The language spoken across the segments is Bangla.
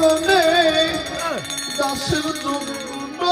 চরণে দাসের জন্য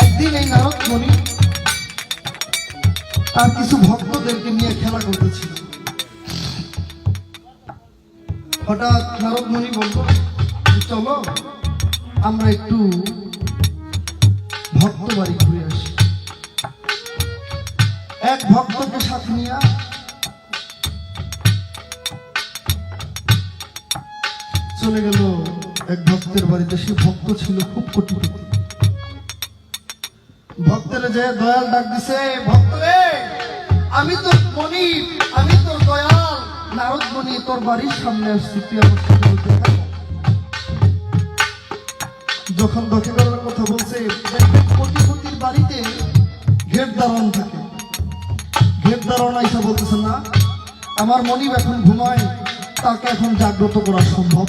একদিন এই নারদ মণি আর কিছু ভক্তদেরকে নিয়ে খেলা করতেছিল। হঠাৎ নারদ মণি বলতো চলো, আমরা একটু ভক্ত বাড়ি ঘুরে আসি। এক ভক্তকে সাথে নিয়ে চলে গেল এক ভক্তের বাড়িতে সে ভক্ত ছিল, খুব কোটিপতি। ভক্তের যে দয়াল ডাক দিছে, ভক্ত রে, আমি তোর মনি আমি তোর দয়াল, নারদ মনি, তোর বাড়ির সামনে আসছি, তুই আমার যখন দখে করার কথা বলছে, দেখবেন কোটিপতির বাড়িতে গেট দারণ থাকে। গেট দারণ আইসা বলতেছে, না, আমার মনিব এখন ঘুমায়, তাকে এখন জাগ্রত করা সম্ভব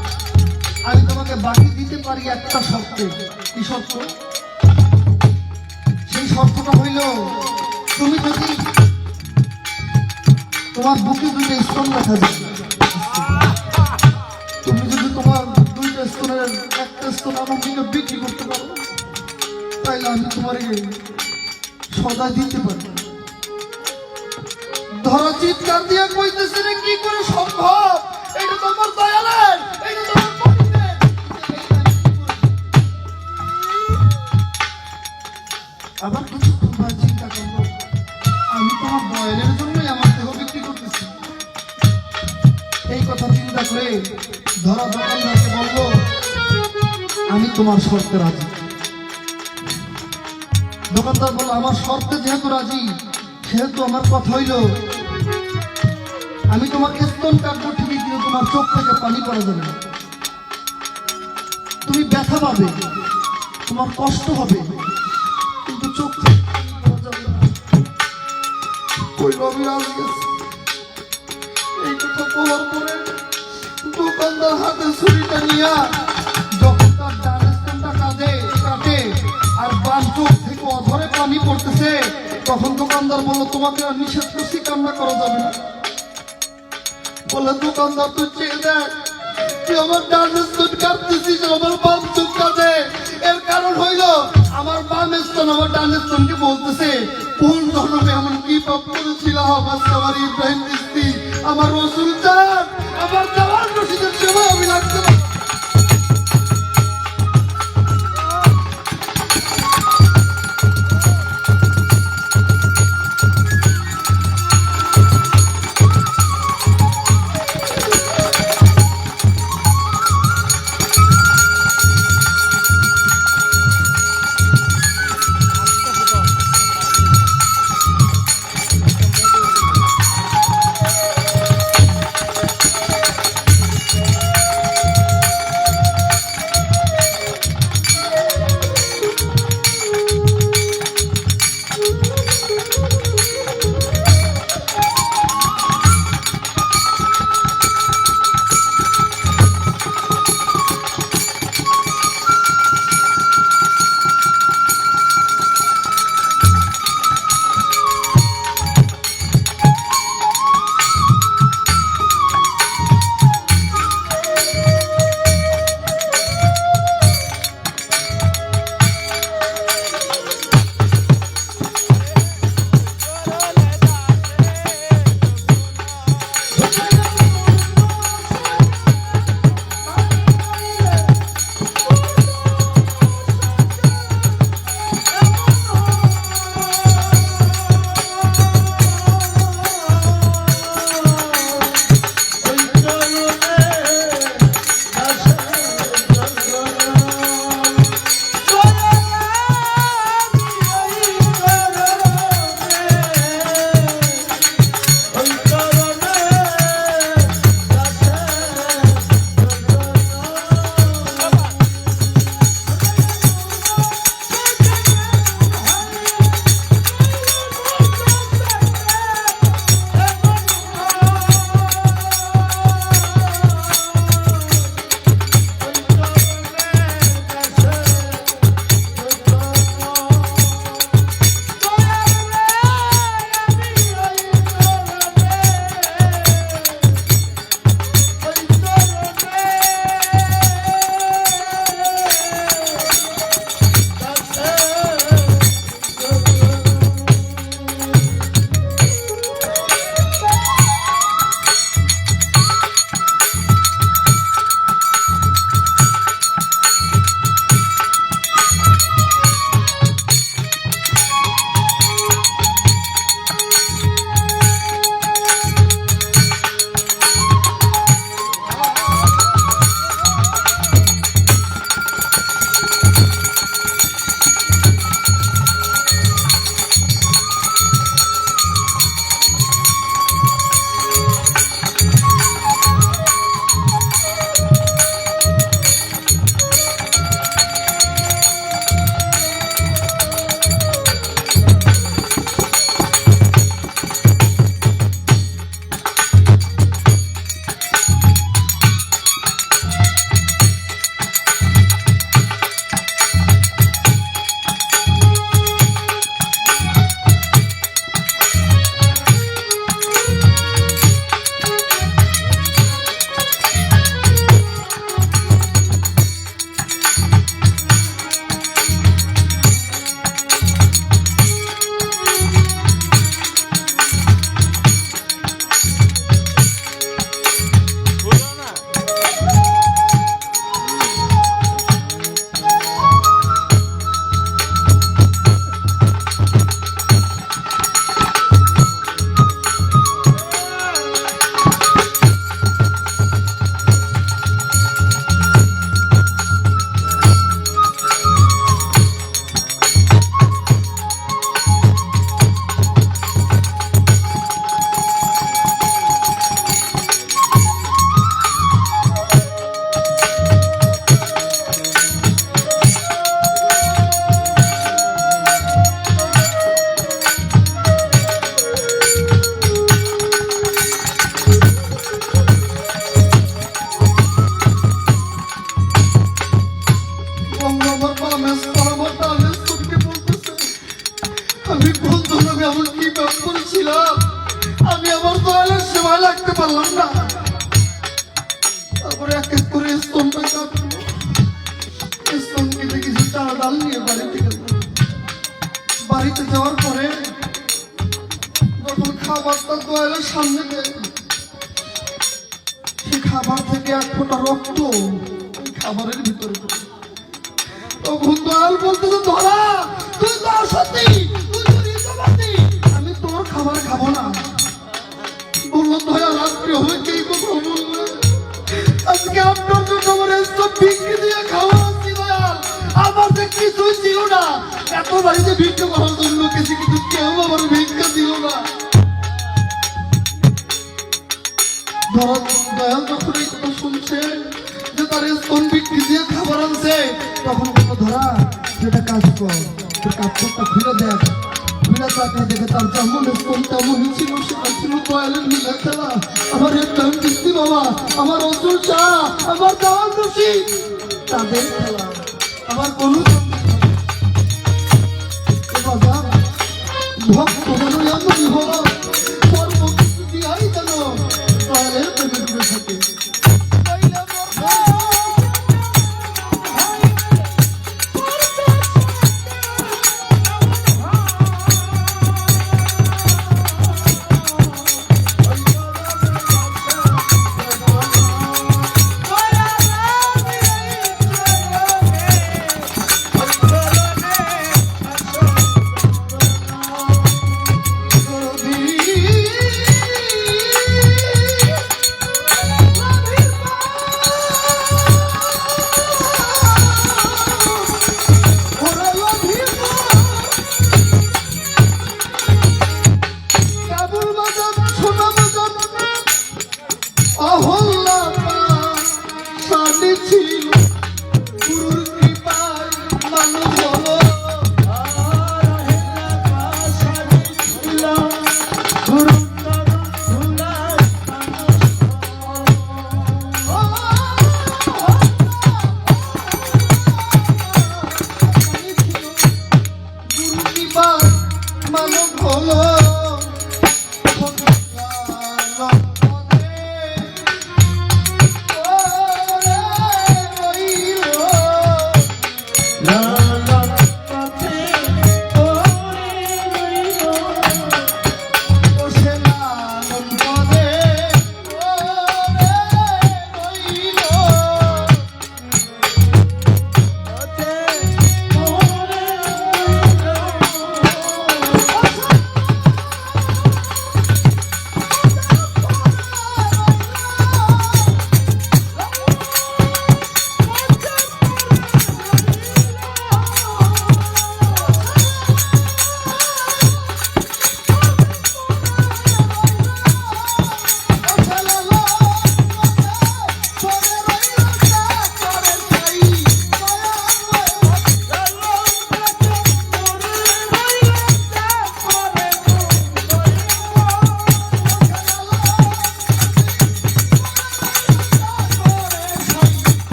তোমাকে বাকি দিতে পারি একটা শর্তে। কি শর্ত? সেই শর্তটা হইল, তুমি যদি তোমার বুকে দুইটা স্তন দেখা তুমি যদি তোমার দুইটা স্তনের একটা স্তন আমার দিকে বিক্রি করতে পারো, তাইলে আমি তোমার সদা দিতে পারি। ধরা চিৎকার দিয়ে কইতেছে কি করে সম্ভব? এটা তো আমার দয়ালের। করে ধরা দোকানদারকে বলল আমি তোমার শর্তে রাজি। দোকানদার বলল, আমার শর্তে যেহেতু রাজি, সেহেতু আমার কথা হইল, আমি তোমাকে স্তন কাটবো ঠিকই কিন্তু তোমার চোখ থেকে পানি পড়া যাবে। তুমি ব্যথা পাবে, তোমার কষ্ট হবে, কিন্তু চোখ থেকে রবিরাজ এই কথা বলার পরে দোকানদার হাতে ছুরিটা নিয়া যখন তার ডান স্তনটা কাঁদে কাটে আর বাম চোখ থেকে অধরে পানি পড়তেছে, তখন দোকানদার বলল, তোমাকে আর নিষেধ করছি, কান্না করা যাবে না। বলে দোকানদার, তুই চেয়ে দেখ, তুই আমার ডান স্তন কাটতেছিস আমার বাম চোখ কাঁদে এর কারণ হইল, আমার বাম স্তন আমার ডান স্তনকে বলতেছে কোন জন্মে এমন কি পাপ করেছিলাম আমার আমার ইব্রাহিম মিস্ত্রি আমার রসুল চান আমার জওয়ান রশিদের সেবা আমি লাগতে খাবারটা সামনে সে খাবার থেকে এক ফোঁটা রক্ত খাবারের ভিতরে। তখন দয়াল বলতেছে ধরা, তুই সত্যি। আমি তোর খাবার খাব না আজকে আপনার জন্য আমার দিয়ে খাওয়া দয়াল আমার যে কিছুই না, এত বাড়িতে ভিক্ষা করার জন্য কিছু কিন্তু কেউ আমার ভিক্ষা দিল না ধরা দয়াল যখন এই কথা শুনছে যে তার স্তন বিক্রি দিয়ে খাবার আনছে, তখন বলল, ধরা যেটা কাজ কর। তোর কাপড়টা খুলে দেখ। দেখে তার যেমন সেটা আমার একটা বাবা, আমার অসুল চা, আমার দাওয়ার খুশি তাদের কোনো ভক্ত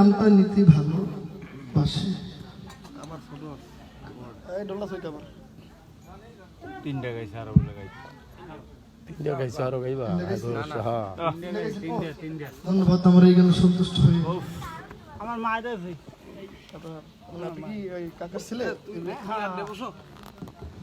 নামটা নিতে ভালো বাসে। এই ডোলা সইটা আমার। তিনটা গাইছে আরও বলে গাইছে। তিনটা গাইছে আরও গাইবা হ্যাঁ। ধন্যবাদ আমার এই গানে সন্তুষ্ট হয়ে। আমার মায়ের আছে। আপনি কি কাকার ছেলে?